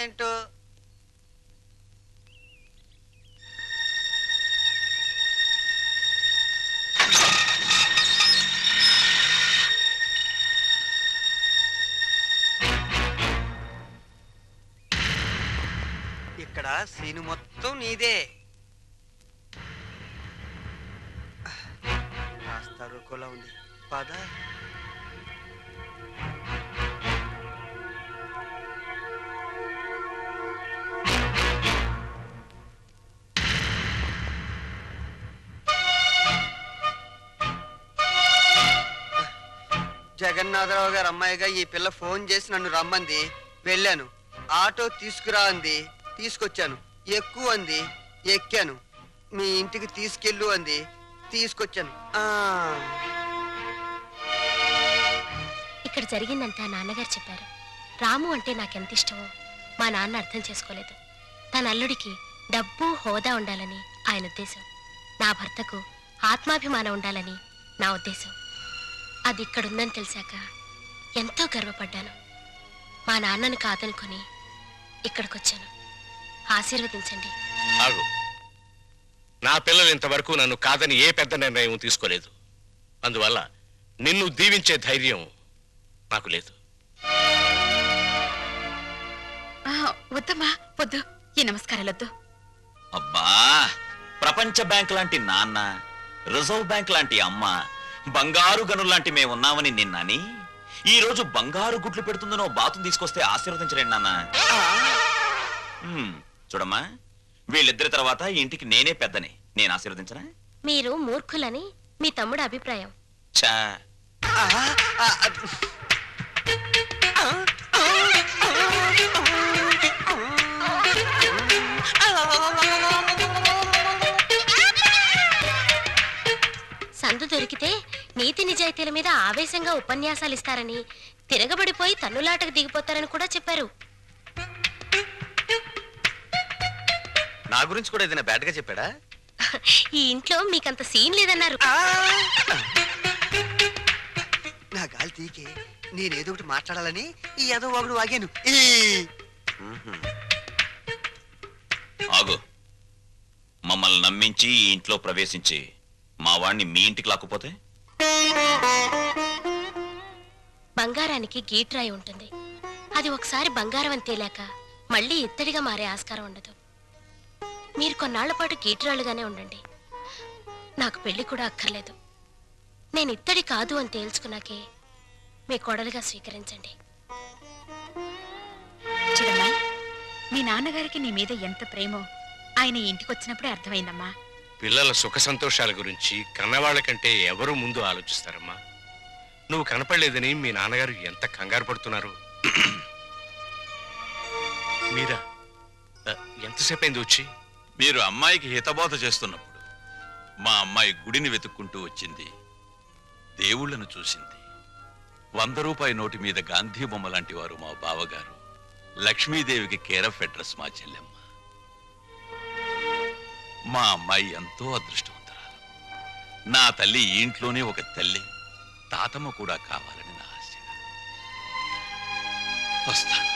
ఏంటో? ఇక్కడ సీను మొత్తం నీదే. కాస్త రుకోలా ఉంది. పద. జగన్నాథరావు గారు అమ్మాయిగా ఈ పిల్ల ఫోన్ చేసి నన్ను రమ్మంది. వెళ్ళాను. ఆటో తీసుకురా అంది. తీసుకొచ్చాను. ఎక్కువ అంది. ఎక్కాను. మీ ఇంటికి తీసుకెళ్ళు అంది. తీసుకొచ్చాను. ఆ, ఇక్కడ జరిగిందంతా నాన్నగారు చెప్పారు. రాము అంటే నాకెంత ఇష్టమో మా నాన్న అర్థం చేసుకోలేదు. తన అల్లుడికి డబ్బు హోదా ఉండాలని ఆయన ఉద్దేశం. నా భర్తకు ఆత్మాభిమానం ఉండాలని నా ఉద్దేశం. అది ఇక్కడుందని తెలిసాక ఎంతో గర్వపడ్డాను. మా నాన్నను కాదనుకొని ఇక్కడికొచ్చాను. ఆశీర్వదించండి. ఆగు. నా పిల్లలు ఇంతవరకు నన్ను కాదని ఏ పెద్ద నిర్ణయం తీసుకోలేదు. అందువల్ల నిన్ను దీవించే ధైర్యం నాకు లేదు. వద్దమ్మా వద్దు. ఈ నమస్కారాలొద్దు అబ్బా ప్రపంచ బ్యాంక్ లాంటి నాన్న రిజర్వ్ బ్యాంక్ లాంటి అమ్మ బంగారు గనులు లాంటి మేము ఉన్నామని నిన్నని? ఈ రోజు బంగారు గుడ్లు పెడుతుందనో బాతును తీసుకొస్తే ఆశీర్వదించలేండి నాన్న. చూడమ్మా వీళ్ళిద్దరి తర్వాత ఈ ఇంటికి నేనే పెద్దని. నేను ఆశీర్వదించనా? మీరు మూర్ఖులని మీ తమ్ముడు అభిప్రాయం. చా ఆవేశంగా ఉపన్యాసాలు ఇస్తారని తిరగబడిపోయి తన్నులాటకు దిగిపోతారని కూడా చెప్పారు. నా గురించి కూడా ఏదైనా బ్యాడ్గా చెప్పాడా? ఈ ఇంట్లో మీకంత సీన్ లేదన్నారు! నా గాలి తీకే నేనేదో ఒకటి మాట్లాడాలని ఈ ఏదో ఒకడు వాగాను! ఆగు. మమ్మల్ని నమ్మించి ఈ ఇంట్లో ప్రవేశించి మా వాణ్ణి మీ ఇంటికి లాక్కుపోతే? బంగారానికి గీట్రాయి ఉంటుంది. అది ఒకసారి బంగారం అని తేలాక మళ్ళీ ఇత్తడిగా మారే ఆస్కారం ఉండదు. మీరు కొన్నాళ్ళ పాటు గీట్రాలుగానే ఉండండి. నాకు పెళ్ళి కూడా అక్కర్లేదు. నేను ఇత్తడి కాదు అని తేల్చుకున్నాకే మీ కోడలుగా స్వీకరించండి. మీ నాన్నగారికి నీ మీద ఎంత ప్రేమో ఆయన ఈ ఇంటికి వచ్చినప్పుడే అర్థమైందమ్మా. పిల్లల సుఖ సంతోషాల గురించి కన్నవాళ్ళ కంటే ఎవరు ముందు ఆలోచిస్తారమ్మా? నువ్వు కనపడలేదని మీ నాన్నగారు ఎంత కంగారు పడుతున్నారు? మీరా ఎంతసేపు అయింది వచ్చి? మీరు అమ్మాయికి హితబోధ చేస్తున్నప్పుడు మా అమ్మాయి గుడిని వెతుక్కుంటూ వచ్చింది. దేవుళ్ళను చూసింది. వంద రూపాయి నోటి మీద గాంధీ బొమ్మ లాంటి వారు మా బావగారు. లక్ష్మీదేవికి కేరఫ్ అడ్రస్ మా చెల్లెమ్మ. మా అమ్మాయి ఎంతో అదృష్టవంతురాలు. నా తల్లి ఇంట్లోనే ఒక తల్లి. తాతమ్మ కూడా కావాలని నా ఆశ. వస్తాను.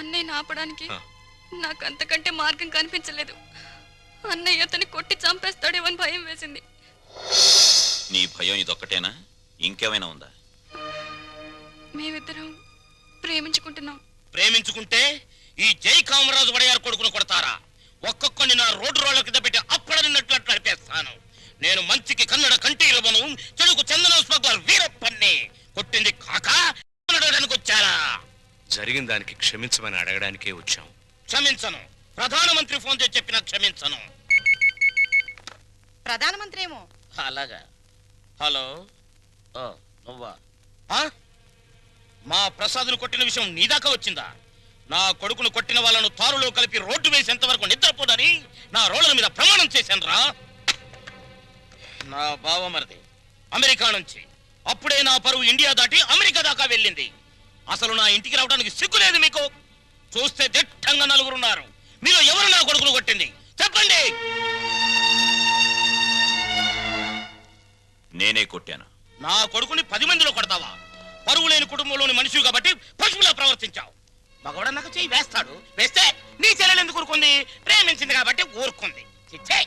అన్నయ్యని ఆపడానికి. నాకు అంతకంటే మార్గం కనిపించలేదు. అన్నయ్య అతన్ని కొట్టి చంపేస్తాడేమో అని భయం వేసింది. నీ భయం ఇదొక్కటేనా? ఇంకేమైనా ఉందా? మేమిద్దరం ప్రేమించుకుంటున్నాం. ప్రేమించుకుంటే ఈ జై కామరాజు వడయారు కొడుకును కొడతారా? ఒక్కొక్కని నా రోడ్డు రోడ్ల కింద పెట్టి అప్పడనిన్నట్లు అట్లా నడిపేస్తాను. నేను మంచికి కన్నడ కంటీరవను చెడుకు చందన స్మగ్లర్ వీరప్పన్ని కొట్టింది కాక వచ్చారా? జరిగిన దానికి క్షమించమని అడగడానికే వచ్చాం క్షమించను. ప్రధానమంత్రి ఫోన్ చేసి చెప్పినా క్షమించను. ప్రధానమంత్రి ఏమో? అలాగా. హలో. ఓ, నువ్వా? ఆ? మా ప్రసాద్ను కొట్టిన విషయం నీ దాకా వచ్చిందా? నా కొడుకును కొట్టిన వాళ్ళను తారులో కలిపి రోడ్డు వేసేంత వరకు నిద్రపోదని నా రోడ్ల మీద ప్రమాణం చేశాను రా నా బావమరిది అమెరికా నుంచి. అప్పుడే నా పరువు ఇండియా దాటి అమెరికా దాకా వెళ్ళింది. అసలు నా ఇంటికి రావడానికి సిగ్గు లేదు మీకు. చూస్తే దిట్టంగా నలుగురున్నారు. మీరు ఎవరు నా కొడుకును కొట్టింది? చెప్పండి. నేనే కొట్టాను. నా కొడుకుని పది మందిలో కొడతావా? పరువు లేని కుటుంబంలోని మనిషి కాబట్టి పశువులా ప్రవర్తించావు. మగవాడు నాకు చెయ్యి వేస్తాడు. వేస్తే నీ చెల్లెలు ఎందుకు ఊరుకుంది? ప్రేమించింది కాబట్టి ఊరుకుంది. చిచ్చే.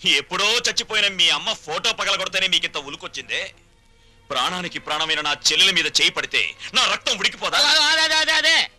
ఎప్పుడో చచ్చిపోయిన మీ అమ్మ ఫోటో పగలగొడితేనే మీకింత ఉలుకొచ్చిందే. ప్రాణానికి ప్రాణమైన నా చెల్లెల మీద చేయి పడితే నా రక్తం ఉడికిపోదా? అదే అదే అదే